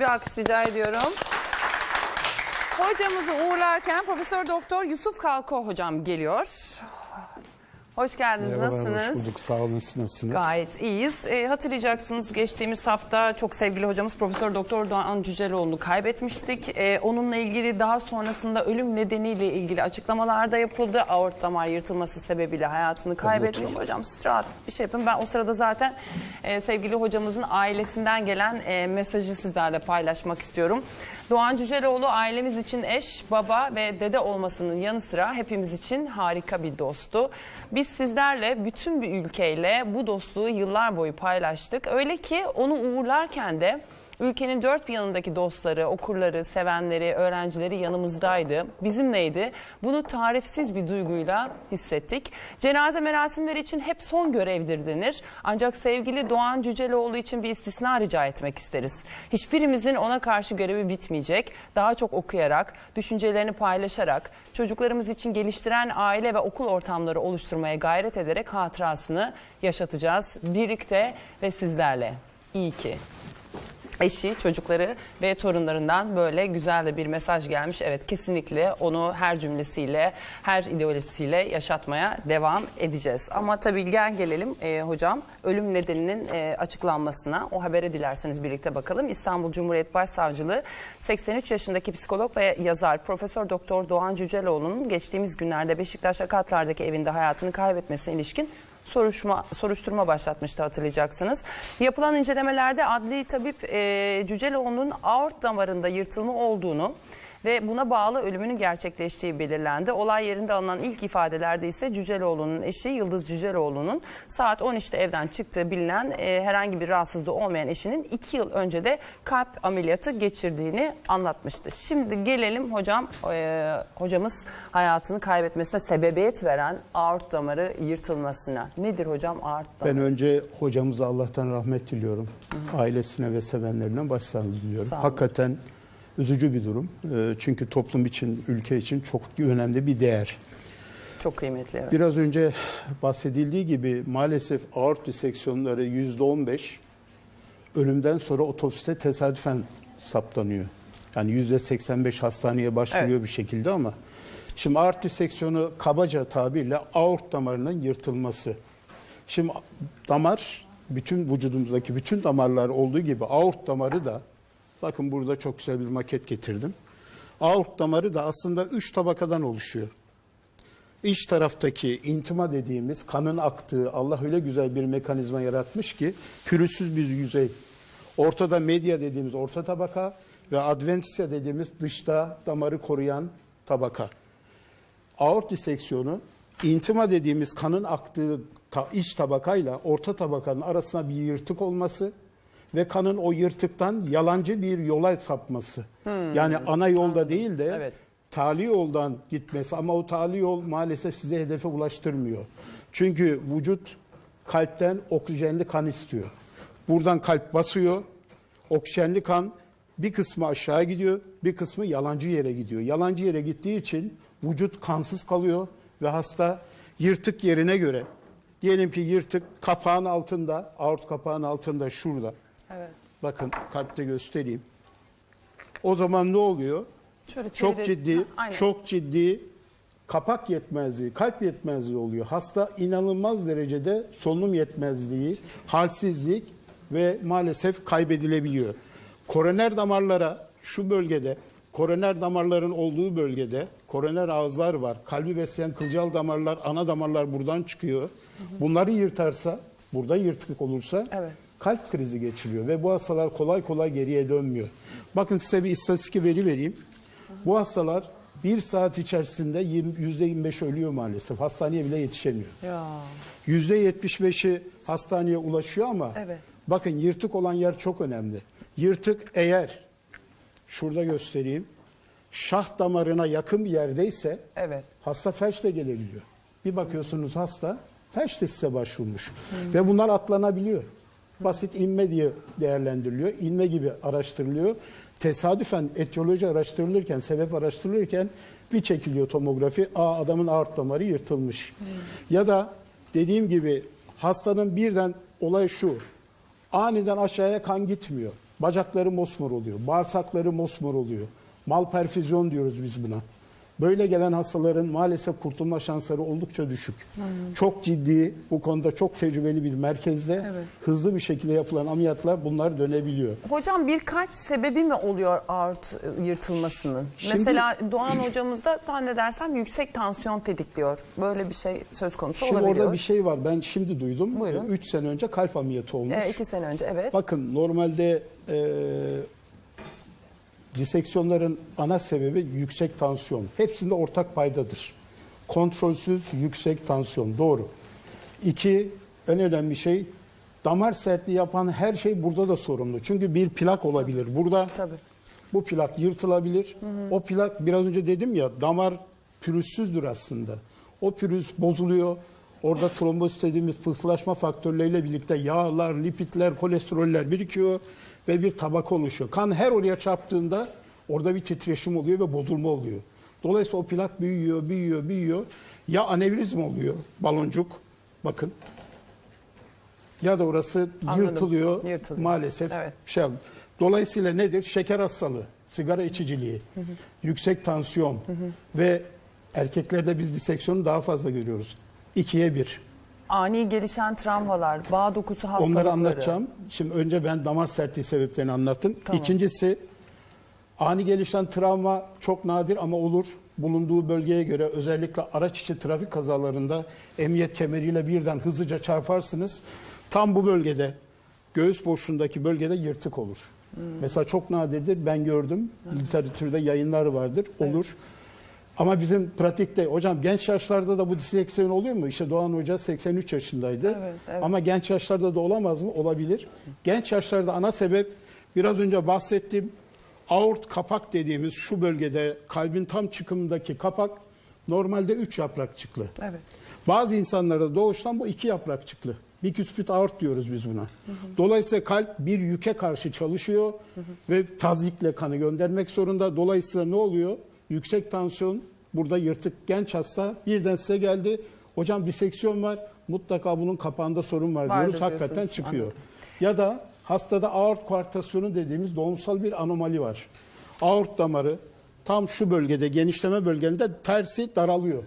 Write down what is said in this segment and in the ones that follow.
Bir alkış rica ediyorum. Hocamızı uğurlarken Profesör Doktor Yusuf Kalko hocam geliyor. Hoş geldiniz. Merhabalar, Nasılsınız? hoş bulduk. Sağ olun, siz nasılsınız? Gayet iyiyiz. E, hatırlayacaksınız geçtiğimiz hafta çok sevgili hocamız Profesör Doktor Doğan Cüceloğlu'nu kaybetmiştik. E, onunla ilgili daha sonrasında ölüm nedeniyle ilgili açıklamalar da yapıldı. Aort damar yırtılması sebebiyle hayatını kaybetmiş. Hocam siz rahat bir şey yapın. Ben o sırada zaten e, sevgili hocamızın ailesinden gelen e, mesajı sizlerle paylaşmak istiyorum. Doğan Cüceloğlu ailemiz için eş, baba ve dede olmasının yanı sıra hepimiz için harika bir dostu. Biz sizlerle bütün bir ülkeyle bu dostluğu yıllar boyu paylaştık. Öyle ki onu uğurlarken de Ülkenin dört bir yanındaki dostları, okurları, sevenleri, öğrencileri yanımızdaydı. Bizimleydi. Bunu tarifsiz bir duyguyla hissettik. Cenaze merasimleri için hep son görevdir denir. Ancak sevgili Doğan Cüceloğlu için bir istisna rica etmek isteriz. Hiçbirimizin ona karşı görevi bitmeyecek. Daha çok okuyarak, düşüncelerini paylaşarak, çocuklarımız için geliştiren aile ve okul ortamları oluşturmaya gayret ederek hatırasını yaşatacağız. Birlikte ve sizlerle. İyi ki eşi, çocukları ve torunlarından böyle güzel de bir mesaj gelmiş. Evet kesinlikle onu her cümlesiyle, her ideolojisiyle yaşatmaya devam edeceğiz. Ama tabii gel gelelim e, hocam ölüm nedeninin e, açıklanmasına. O habere dilerseniz birlikte bakalım. İstanbul Cumhuriyet Başsavcılığı 83 yaşındaki psikolog ve yazar Profesör Doktor Doğan Cüceloğlu'nun geçtiğimiz günlerde Beşiktaş Akatlar'daki evinde hayatını kaybetmesine ilişkin soruşturma, soruşturma başlatmıştı hatırlayacaksınız. Yapılan incelemelerde adli tabip e, Cüceloğlu'nun aort damarında yırtılma olduğunu ve buna bağlı ölümünün gerçekleştiği belirlendi. Olay yerinde alınan ilk ifadelerde ise Cüceloğlu'nun eşi Yıldız Cüceloğlu'nun saat 13'te evden çıktığı bilinen e, herhangi bir rahatsızlığı olmayan eşinin 2 yıl önce de kalp ameliyatı geçirdiğini anlatmıştı. Şimdi gelelim hocam e, hocamız hayatını kaybetmesine sebebiyet veren aort damarı yırtılmasına. Nedir hocam aort damarı? Ben önce hocamıza Allah'tan rahmet diliyorum. Ailesine ve sevenlerine başsağlığı diliyorum. Hakikaten üzücü bir durum. Ee, Çünkü toplum için, ülke için çok önemli bir değer. Çok kıymetli. Evet. Biraz önce bahsedildiği gibi maalesef aort diseksiyonları %15 ölümden sonra otopside tesadüfen saptanıyor. Yani %85 hastaneye başvuruyor Evet. bir şekilde ama şimdi aort diseksiyonu kabaca tabirle aort damarının yırtılması. Şimdi damar bütün vücudumuzdaki bütün damarlar olduğu gibi aort damarı da bakın burada çok güzel bir maket getirdim. Aort damarı da aslında üç tabakadan oluşuyor. İç taraftaki intima dediğimiz kanın aktığı Allah öyle güzel bir mekanizma yaratmış ki pürüzsüz bir yüzey. Ortada medya dediğimiz orta tabaka ve adventitia dediğimiz dışta damarı koruyan tabaka. Aort diseksiyonu intima dediğimiz kanın aktığı ta- iç tabakayla orta tabakanın arasına bir yırtık olması ve kanın o yırtıktan yalancı bir yola sapması. Yani ana yolda değil de Evet. tali yoldan gitmesi ama o tali yol maalesef size hedefe ulaştırmıyor. Çünkü vücut kalpten oksijenli kan istiyor. Buradan kalp basıyor. Oksijenli kan bir kısmı aşağı gidiyor, bir kısmı yalancı yere gidiyor. Yalancı yere gittiği için vücut kansız kalıyor ve hasta yırtık yerine göre diyelim ki yırtık kapağın altında, aort kapağın altında şurada. Evet. Bakın kalpte göstereyim. O zaman ne oluyor? Şöyle çok ciddi, Ha, aynen. çok ciddi kapak yetmezliği, kalp yetmezliği oluyor. Hasta inanılmaz derecede solunum yetmezliği, halsizlik ve maalesef kaybedilebiliyor. Koroner damarlara şu bölgede, koroner damarların olduğu bölgede koroner ağızlar var. Kalbi besleyen kılcal damarlar, ana damarlar buradan çıkıyor. Bunları yırtarsa, burada yırtık olursa Evet. Kalp krizi geçiriyor ve bu hastalar kolay kolay geriye dönmüyor. Bakın size bir istatistik veri vereyim. Bu hastalar bir saat içerisinde yüzde 25 ölüyor maalesef. Hastaneye bile yetişemiyor. Ya. Yüzde 75'i hastaneye ulaşıyor ama Evet. bakın yırtık olan yer çok önemli. Yırtık eğer şurada göstereyim şah damarına yakın bir yerdeyse Evet. hasta felçle gelebiliyor. Bir bakıyorsunuz hasta felçle size başvurmuş. Ve bunlar atlanabiliyor. Basit inme diye değerlendiriliyor. İnme gibi araştırılıyor. Tesadüfen etiyoloji araştırılırken, sebep araştırılırken bir çekiliyor tomografi. Aa adamın aort damarı yırtılmış. Ya da dediğim gibi hastanın birden olay şu. Aniden aşağıya kan gitmiyor. Bacakları mosmor oluyor. Bağırsakları mosmor oluyor. Malperfüzyon diyoruz biz buna. Böyle gelen hastaların maalesef kurtulma şansları oldukça düşük. Çok ciddi, bu konuda çok tecrübeli bir merkezde Evet. hızlı bir şekilde yapılan ameliyatlar bunlar dönebiliyor. Hocam birkaç sebebi mi oluyor aort yırtılmasının? Şimdi- Mesela Doğan hocamız da zannedersem yüksek tansiyon tetikliyor. Böyle bir şey söz konusu Şimdi olabiliyor. orada bir şey var. Ben şimdi duydum. Buyurun. 3 sene önce kalp ameliyatı olmuş. Ee, iki sene önce evet. Bakın normalde e, diseksiyonların ana sebebi yüksek tansiyon. Hepsinde ortak paydadır. Kontrolsüz yüksek tansiyon. Doğru. İki, en önemli şey damar sertliği yapan her şey burada da sorumlu. Çünkü bir plak olabilir. Burada Tabii. bu plak yırtılabilir. O plak biraz önce dedim ya damar pürüzsüzdür aslında. O pürüz bozuluyor. Orada trombozit dediğimiz pıhtılaşma faktörleriyle birlikte yağlar, lipidler, kolesteroller birikiyor ve bir tabaka oluşuyor. Kan her oraya çarptığında orada bir titreşim oluyor ve bozulma oluyor. Dolayısıyla o plak büyüyor, büyüyor, büyüyor. Ya anevrizm oluyor, baloncuk. Bakın. Ya da orası Anladım. yırtılıyor. Yırtılıyor. Maalesef Evet. şey Dolayısıyla nedir? Şeker hastalığı, sigara içiciliği, yüksek tansiyon ve erkeklerde biz diseksiyonu daha fazla görüyoruz. İkiye bir. Ani gelişen travmalar, bağ dokusu hastalıkları. Onları anlatacağım. Şimdi önce ben damar sertliği sebeplerini anlattım. Tamam. İkincisi ani gelişen travma çok nadir ama olur. Bulunduğu bölgeye göre özellikle araç içi trafik kazalarında emniyet kemeriyle birden hızlıca çarparsınız. Tam bu bölgede göğüs boşluğundaki bölgede yırtık olur. Hmm. Mesela çok nadirdir. Ben gördüm. Literatürde yayınlar vardır. Olur. Ama bizim pratikte hocam genç yaşlarda da bu diseksiyon oluyor mu? İşte Doğan Hoca 83 yaşındaydı. Evet, evet. Ama genç yaşlarda da olamaz mı? Olabilir. Genç yaşlarda ana sebep biraz önce bahsettiğim aort kapak dediğimiz şu bölgede kalbin tam çıkımındaki kapak normalde 3 yaprakçıklı. Evet. Bazı insanlarda doğuştan bu iki yaprakçıklı. Biküspit aort diyoruz biz buna. Dolayısıyla kalp bir yüke karşı çalışıyor ve tazikle kanı göndermek zorunda. Dolayısıyla ne oluyor? Yüksek tansiyon, burada yırtık genç hasta birden size geldi. Hocam diseksiyon var, mutlaka bunun kapağında sorun var Vardır diyoruz. Hakikaten çıkıyor. Anladım. Ya da hastada aort kuartasyonu dediğimiz doğumsal bir anomali var. Aort damarı tam şu bölgede genişleme bölgelerinde tersi daralıyor.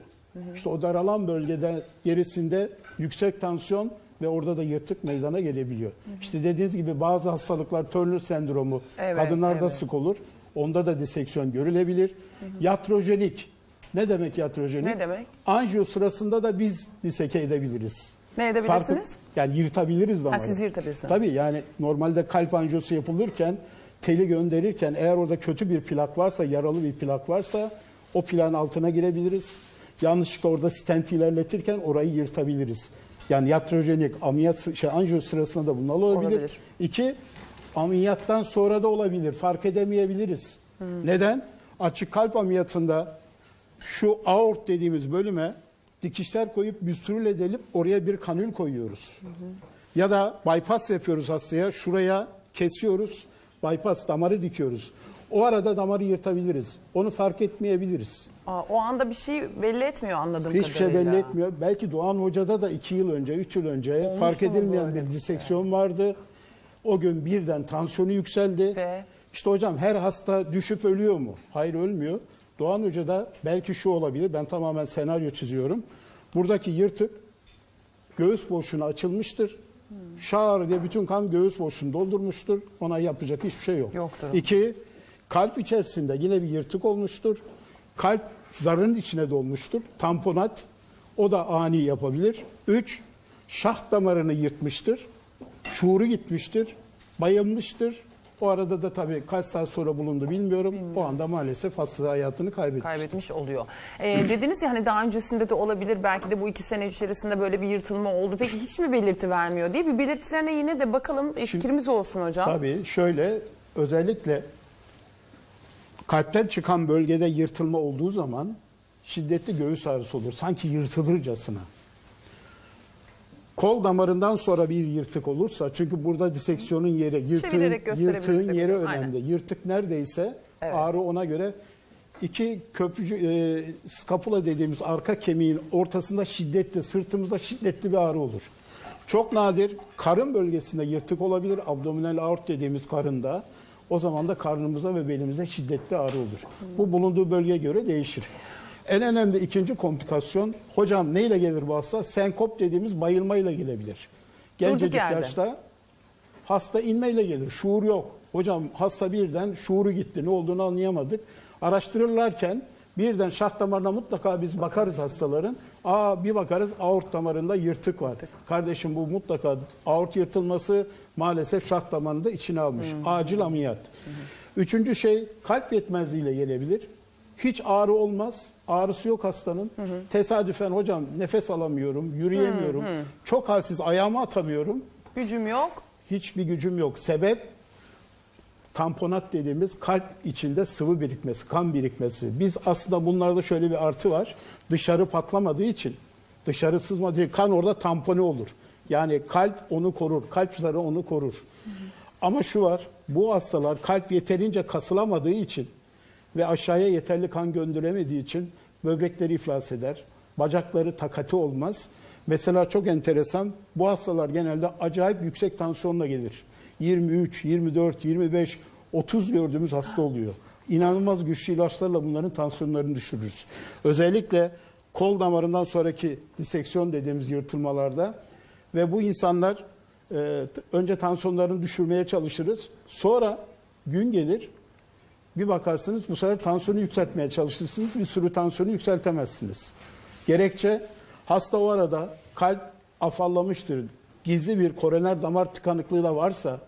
İşte o daralan bölgede gerisinde yüksek tansiyon ve orada da yırtık meydana gelebiliyor. İşte dediğiniz gibi bazı hastalıklar Turner sendromu Evet, kadınlarda evet. sık olur. Onda da diseksiyon görülebilir. Yatrojenik. Ne demek yatrojenik? Ne demek? Anjiyo sırasında da biz diseke edebiliriz. Ne edebilirsiniz? yani yırtabiliriz damarı. siz yırtabilirsiniz. Tabii yani normalde kalp anjiyosu yapılırken teli gönderirken eğer orada kötü bir plak varsa, yaralı bir plak varsa o plağın altına girebiliriz. Yanlışlıkla orada stent ilerletirken orayı yırtabiliriz. Yani yatrojenik ameliyat şey anjiyo sırasında da bunlar olabilir. Olabilir. İki, ameliyattan sonra da olabilir. Fark edemeyebiliriz. Neden? Açık kalp ameliyatında şu aort dediğimiz bölüme dikişler koyup büstürül edilip oraya bir kanül koyuyoruz. Ya da bypass yapıyoruz hastaya. Şuraya kesiyoruz. Bypass damarı dikiyoruz. O arada damarı yırtabiliriz. Onu fark etmeyebiliriz. Aa, o anda bir şey belli etmiyor anladığım Hiçbir şey kadarıyla. belli etmiyor. Belki Doğan Hoca'da da iki yıl önce, üç yıl önce Olmuş fark edilmeyen bir bir diseksiyon vardı. O gün birden tansiyonu yükseldi. Ve? İşte hocam her hasta düşüp ölüyor mu? Hayır ölmüyor. Doğan Hoca'da belki şu olabilir. Ben tamamen senaryo çiziyorum. Buradaki yırtık göğüs boşluğuna açılmıştır. Şağır diye bütün kan göğüs boşluğunu doldurmuştur. Ona yapacak hiçbir şey yok. Yoktur. İki, kalp içerisinde yine bir yırtık olmuştur. Kalp zarın içine dolmuştur. Tamponat o da ani yapabilir. Üç, şah damarını yırtmıştır. Şuuru gitmiştir. Bayılmıştır. O arada da tabii kaç saat sonra bulundu bilmiyorum. O anda maalesef hasta hayatını kaybetmiş. kaybetmiş oluyor. Ee, dediniz ya hani daha öncesinde de olabilir belki de bu iki sene içerisinde böyle bir yırtılma oldu. Peki hiç mi belirti vermiyor diye bir belirtilerine yine de bakalım e, fikrimiz olsun hocam. Tabii şöyle özellikle kalpten çıkan bölgede yırtılma olduğu zaman şiddetli göğüs ağrısı olur. Sanki yırtılırcasına. Kol damarından sonra bir yırtık olursa çünkü burada diseksiyonun yeri, yırtığın, yırtığın yeri hocam, önemli. Yırtık neredeyse Evet. ağrı ona göre iki köprücü e, skapula dediğimiz arka kemiğin ortasında şiddetli, sırtımızda şiddetli bir ağrı olur. Çok nadir karın bölgesinde yırtık olabilir. Abdominal aort dediğimiz karında. O zaman da karnımıza ve belimize şiddetli ağrı olur. Bu bulunduğu bölgeye göre değişir. En önemli ikinci komplikasyon, hocam neyle gelir bu hasta? Senkop dediğimiz bayılmayla gelebilir. Gencecik yaşta hasta inmeyle gelir. Şuur yok. Hocam hasta birden şuuru gitti. Ne olduğunu anlayamadık. Araştırırlarken birden şah damarına mutlaka biz bakarız hastaların. Aa bir bakarız aort damarında yırtık var. Kardeşim bu mutlaka aort yırtılması maalesef şah damarını da içine almış. Acil ameliyat. Üçüncü şey kalp yetmezliğiyle gelebilir. Hiç ağrı olmaz. Ağrısı yok hastanın. Tesadüfen hocam nefes alamıyorum, yürüyemiyorum. Çok halsiz ayağımı atamıyorum. Gücüm yok. Hiçbir gücüm yok. Sebep tamponat dediğimiz kalp içinde sıvı birikmesi, kan birikmesi. Biz aslında bunlarda şöyle bir artı var. Dışarı patlamadığı için, dışarı sızmadığı için kan orada tampone olur. Yani kalp onu korur, kalp zarı onu korur. Ama şu var, bu hastalar kalp yeterince kasılamadığı için ve aşağıya yeterli kan gönderemediği için böbrekleri iflas eder, bacakları takati olmaz. Mesela çok enteresan, bu hastalar genelde acayip yüksek tansiyonla gelir. 23, 24, 25, 30 gördüğümüz hasta oluyor. İnanılmaz güçlü ilaçlarla bunların tansiyonlarını düşürürüz. Özellikle kol damarından sonraki diseksiyon dediğimiz yırtılmalarda ve bu insanlar e, önce tansiyonlarını düşürmeye çalışırız. Sonra gün gelir bir bakarsınız bu sefer tansiyonu yükseltmeye çalışırsınız. Bir sürü tansiyonu yükseltemezsiniz. Gerekçe hasta o arada kalp afallamıştır. Gizli bir koroner damar tıkanıklığı da varsa,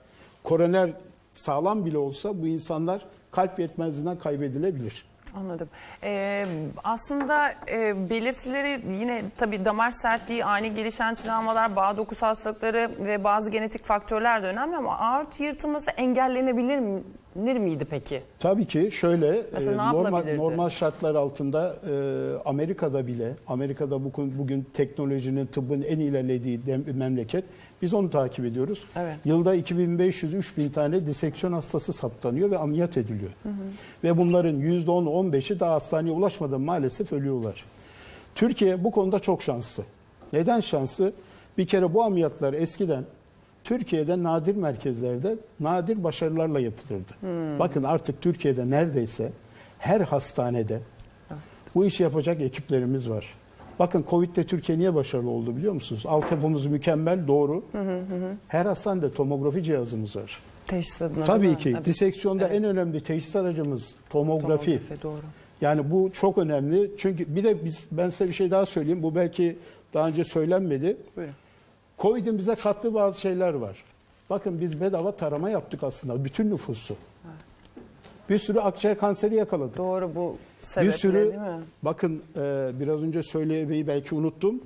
koroner sağlam bile olsa bu insanlar kalp yetmezliğinden kaybedilebilir. Anladım. Ee, aslında e, belirtileri yine tabii damar sertliği, ani gelişen travmalar, bağ dokusu hastalıkları ve bazı genetik faktörler de önemli ama aort yırtılması engellenebilir mi- Nir miydi peki? Tabii ki şöyle e, normal normal şartlar altında e, Amerika'da bile Amerika'da bugün, bugün teknolojinin tıbbın en ilerlediği dem- memleket. Biz onu takip ediyoruz. Evet. Yılda 2500-3000 tane diseksiyon hastası saptanıyor ve ameliyat ediliyor. Ve bunların %10'u 15'i daha hastaneye ulaşmadan maalesef ölüyorlar. Türkiye bu konuda çok şanslı. Neden şanslı? Bir kere bu ameliyatlar eskiden Türkiye'de nadir merkezlerde nadir başarılarla yapılırdı. Bakın artık Türkiye'de neredeyse her hastanede bu işi yapacak ekiplerimiz var. Bakın Covid'de Türkiye niye başarılı oldu biliyor musunuz? Altyapımız mükemmel, doğru. Her hastanede tomografi cihazımız var. Teşhis adına Tabii ki Evet. diseksiyonda en önemli teşhis aracımız tomografi. Tomografi, doğru. Yani bu çok önemli. Çünkü bir de biz ben size bir şey daha söyleyeyim. Bu belki daha önce söylenmedi. Buyurun. Covid'in bize kattığı bazı şeyler var. Bakın biz bedava tarama yaptık aslında bütün nüfusu. Bir sürü akciğer kanseri yakaladık. Doğru bu Bir sebeple sürü değil mi? bakın e, biraz önce söylemeyi belki unuttum.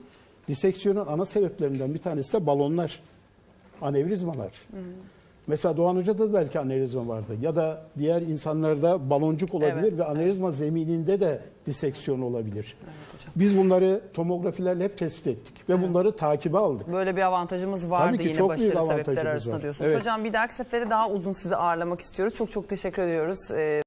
Diseksiyonun ana sebeplerinden bir tanesi de balonlar. Anevrizmalar. Mesela Doğan Hoca'da da belki anevrizma vardı. Ya da diğer insanlarda baloncuk olabilir Evet, ve anevrizma zemininde de diseksiyon olabilir. Biz bunları tomografilerle hep tespit ettik ve bunları takibe aldık. Böyle bir avantajımız vardı Tabii ki yine çok büyük başarı sebepleri avantajımız arasında var. diyorsunuz. Evet. Hocam bir dahaki sefere daha uzun sizi ağırlamak istiyoruz. Çok çok teşekkür ediyoruz. Ee,